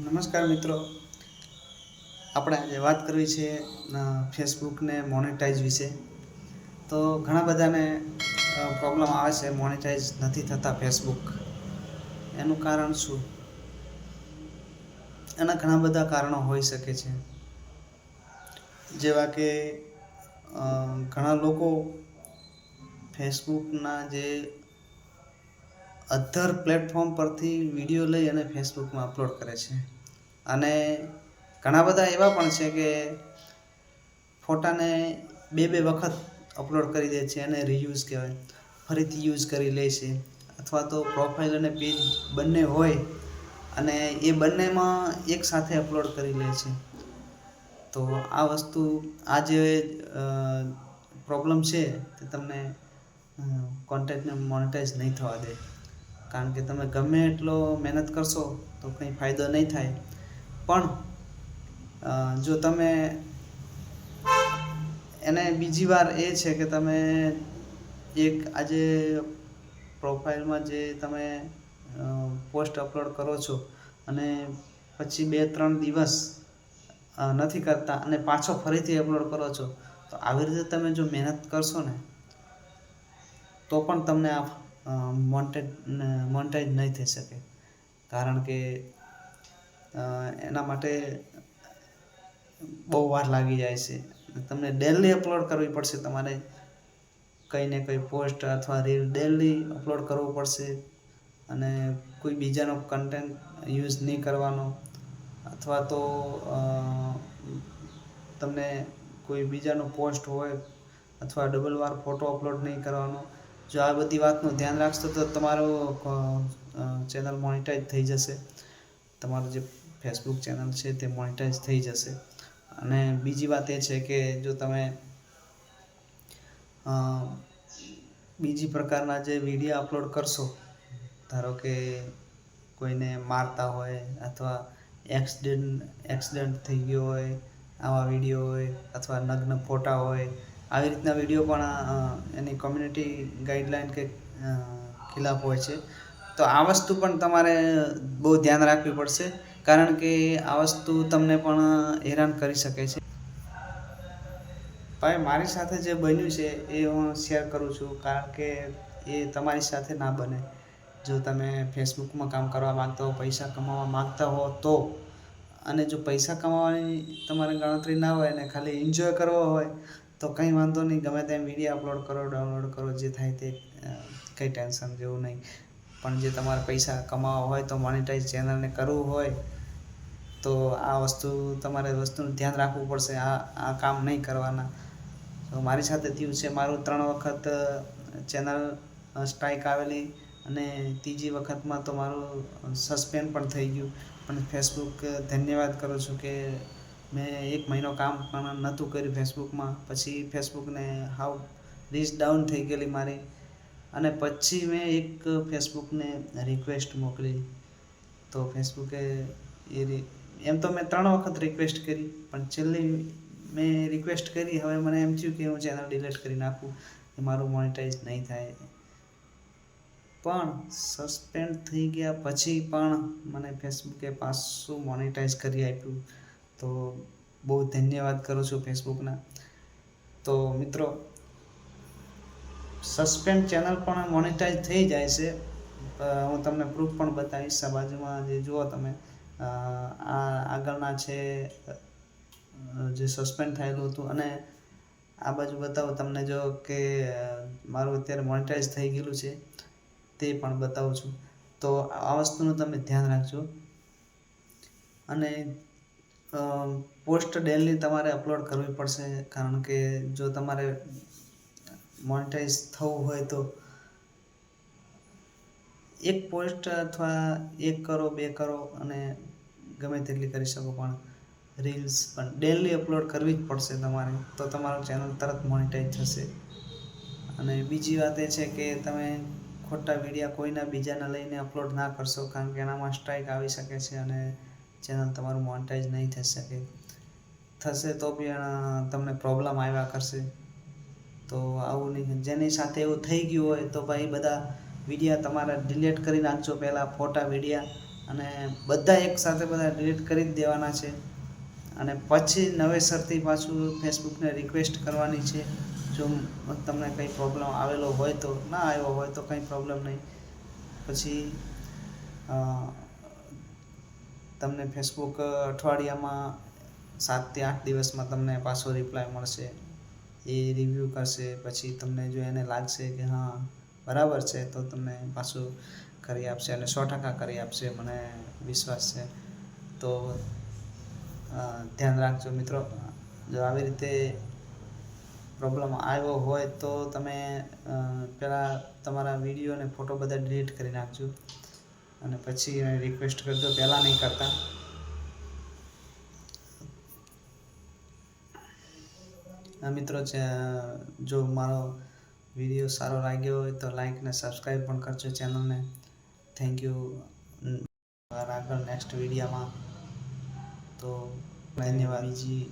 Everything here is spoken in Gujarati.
નમસ્કાર મિત્રો. આપણે આજે વાત કરવી છે ફેસબુકને મોનેટાઇઝ વિશે. તો ઘણા બધાને પ્રોબ્લેમ આવે છે મોનેટાઇઝ નથી થતા ફેસબુક. એનું કારણ શું? એના ઘણા બધા કારણો હોઈ શકે છે. જેવા કે ઘણા લોકો ફેસબુકના જે અધર પ્લેટફોર્મ પરથી વીડિયો લઈ અને ફેસબુકમાં અપલોડ કરે છે. અને ઘણા બધા એવા પણ છે કે ફોટાને બે બે વખત અપલોડ કરી દે છે અને રીયુઝ કહેવાય. ફરીથી યુઝ કરી લે છે. અથવા તો પ્રોફાઇલ અને પેજ બંને હોય અને એ બંનેમાં એક સાથે અપલોડ કરી લે છે. તો આ વસ્તુ આ જે પ્રોબ્લેમ છે તે તમને કોન્ટેક્ટને મોનેટાઈઝ નહીં થવા દે. કારણ કે તમે ગમે એટલો મહેનત કરશો તો કંઈ ફાયદો નહીં થાય. પણ જો તમે એને બીજી વાર એ છે કે તમે એક આજે પ્રોફાઇલમાં જે તમે પોસ્ટ અપલોડ કરો છો અને પછી બે, ત્રણ દિવસ નથી કરતા અને પાછો ફરીથી અપલોડ કરો છો, તો આવી રીતે તમે જો મહેનત કરશો ને, તો પણ તમને આ મોન્ટેજ મોન્ટેજ નહીં થઈ શકે. કારણ કે એના માટે બહુ વાર લાગી જાય છે. તમને ડેલી અપલોડ કરવી પડશે, તમારે કંઈ ને કંઈ પોસ્ટ અથવા રીલ ડેલી અપલોડ કરવું પડશે અને કોઈ બીજાનો કન્ટેન્ટ યુઝ નહીં કરવાનો અથવા તો તમને કોઈ બીજાનો પોસ્ટ હોય અથવા ડબલ વાર ફોટો અપલોડ નહીં કરવાનો. જો આ બધી વાતનું ધ્યાન રાખશો તો તમારો ચેનલ મોનિટાઈઝ થઈ જશે. તમારું જે ફેસબુક ચેનલ છે તે મોનિટાઈઝ થઈ જશે. અને બીજી વાત એ છે કે જો તમે બીજી પ્રકારના જે વીડિયો અપલોડ કરશો, ધારો કે કોઈને મારતા હોય અથવા એક્સિડન્ટ એક્સિડન્ટ થઈ ગયો હોય, આવા વીડિયો હોય અથવા નગ્ન ફોટા હોય, આવી રીતના વીડિયો પણ એની કોમ્યુનિટી ગાઈડલાઇન કે ખિલાફ હોય છે. તો આ વસ્તુ પણ તમારે બહુ ધ્યાન રાખવી પડશે. કારણ કે આ વસ્તુ તમને પણ હેરાન કરી શકે છે. ભાઈ, મારી સાથે જે બન્યું છે, એ હું શેર કરું છું, કારણ કે એ તમારી સાથે ના બને. જો તમે ફેસબુકમાં કામ કરવા માગતા હો, પૈસા કમાવા માંગતા હો, તો. અને જો પૈસા કમાવાની તમારે ગણતરી ના હોય ને ખાલી એન્જોય કરવો હોય, તો કંઈ વાંધો નહીં, ગમે તેમ વીડિયો અપલોડ કરો ડાઉનલોડ કરો, જે થાય તે કંઈ ટેન્શન જેવું નહીં. પણ જે તમારે પૈસા કમાવા હોય તો મોનિટાઈઝ ચેનલને કરવું હોય તો આ વસ્તુ તમારે વસ્તુનું ધ્યાન રાખવું પડશે, આ આ કામ નહીં કરવાના. તો મારી સાથે થયું છે, મારું ત્રણ વખત ચેનલ સ્ટ્રાઇક આવેલી અને ત્રીજી વખતમાં તો મારું સસ્પેન્ડ પણ થઈ ગયું. પણ ફેસબુક ધન્યવાદ કરું છું કે મેં એક મહિનો કામ પણ નહોતું કર્યું ફેસબુકમાં. પછી ફેસબુકને હાવ રીચ ડાઉન થઈ ગયેલી મારી. અને પછી મેં એક ફેસબુકને રિક્વેસ્ટ મોકલી. તો ફેસબુકે એ એમ તો મેં ત્રણ વખત રિક્વેસ્ટ કરી, પણ છેલ્લી મેં રિક્વેસ્ટ કરી, હવે મને એમ થયું કે હું ચેનલ ડિલીટ કરી નાખું, કે મારું મોનિટાઈઝ નહીં થાય. પણ સસ્પેન્ડ થઈ ગયા પછી પણ મને ફેસબુકે પાછું મોનિટાઈઝ કરી આપ્યું. તો બહુ ધન્યવાદ કરું છું ફેસબુકના તો મિત્રો સસ્પેન્ડ ચેનલ પણ મોનિટાઈઝ થઈ જાય છે. હું તમને પ્રૂફ પણ બતાવીશ. આ બાજુમાં જે જુઓ તમે આ આગળના છે જે સસ્પેન્ડ થયેલું હતું અને આ બાજુ બતાવું તમને જો કે મારું અત્યારે મોનિટાઇઝ થઈ ગયેલું છે, તે પણ બતાવું છું. તો આ વસ્તુનું તમે ધ્યાન રાખજો. અને પોસ્ટ ડેલી તમારે અપલોડ કરવી પડશે, કારણ કે જો તમારે મોનિટાઇઝ થવું હોય તો એક પોસ્ટ અથવા એક કરો, બે કરો અને ગમે તેટલી કરી શકો, પણ રીલ્સ પણ ડેલી અપલોડ કરવી જ પડશે તમારે. તો તમારું ચેનલ તરત મોનિટાઈઝ થશે. અને બીજી વાત એ છે કે તમે ખોટા વિડીયા કોઈના બીજાના લઈને અપલોડ ના કરશો, કારણ કે એનામાં સ્ટ્રાઇક આવી શકે છે અને ચેનલ તમારું મોનિટાઈઝ નહીં થઈ શકે. થશે તો બી તમને પ્રોબ્લેમ આવ્યા કરશે. તો આવું નહીં. જેની સાથે એવું થઈ ગયું હોય તો ભાઈ બધા વિડીયા તમારા ડિલીટ કરી નાખજો પહેલાં ફોટા વિડીયા અને બધા એક સાથે બધા ડિલીટ કરી જ દેવાના છે. અને પછી નવેસરથી પાછું ફેસબુકને રિક્વેસ્ટ કરવાની છે. જો તમને કંઈ પ્રોબ્લેમ આવેલો હોય તો, ના આવ્યો હોય તો કંઈ પ્રોબ્લેમ નહીં. પછી તમને ફેસબુક અઠવાડિયામાં સાતથી આઠ દિવસમાં તમને પાછો રિપ્લાય મળશે. એ રિવ્યૂ કરશે. પછી તમને જો એને લાગશે કે હા, બરાબર છે, તો તમને પાછું કરી આપશે અને સો ટકા કરી આપશે, મને વિશ્વાસ છે. તો ધ્યાન રાખજો મિત્રો. જો આવી રીતે પ્રોબ્લેમ આવ્યો હોય તો તમે પહેલાં તમારા વીડિયો અને ફોટો બધા ડિલીટ કરી નાખજો. અને પછી રિક્વેસ્ટ કરજો પહેલાં નહીં કરતા. આ મિત્રો જો મારો વીડિયો સારો લાગ્યો હોય તો લાઈક ને સબસ્ક્રાઈબ પણ કરજો ચેનલને થેન્ક યુ આગળ નેક્સ્ટ વિડીયામાં તો ધન્યવાદ. બીજી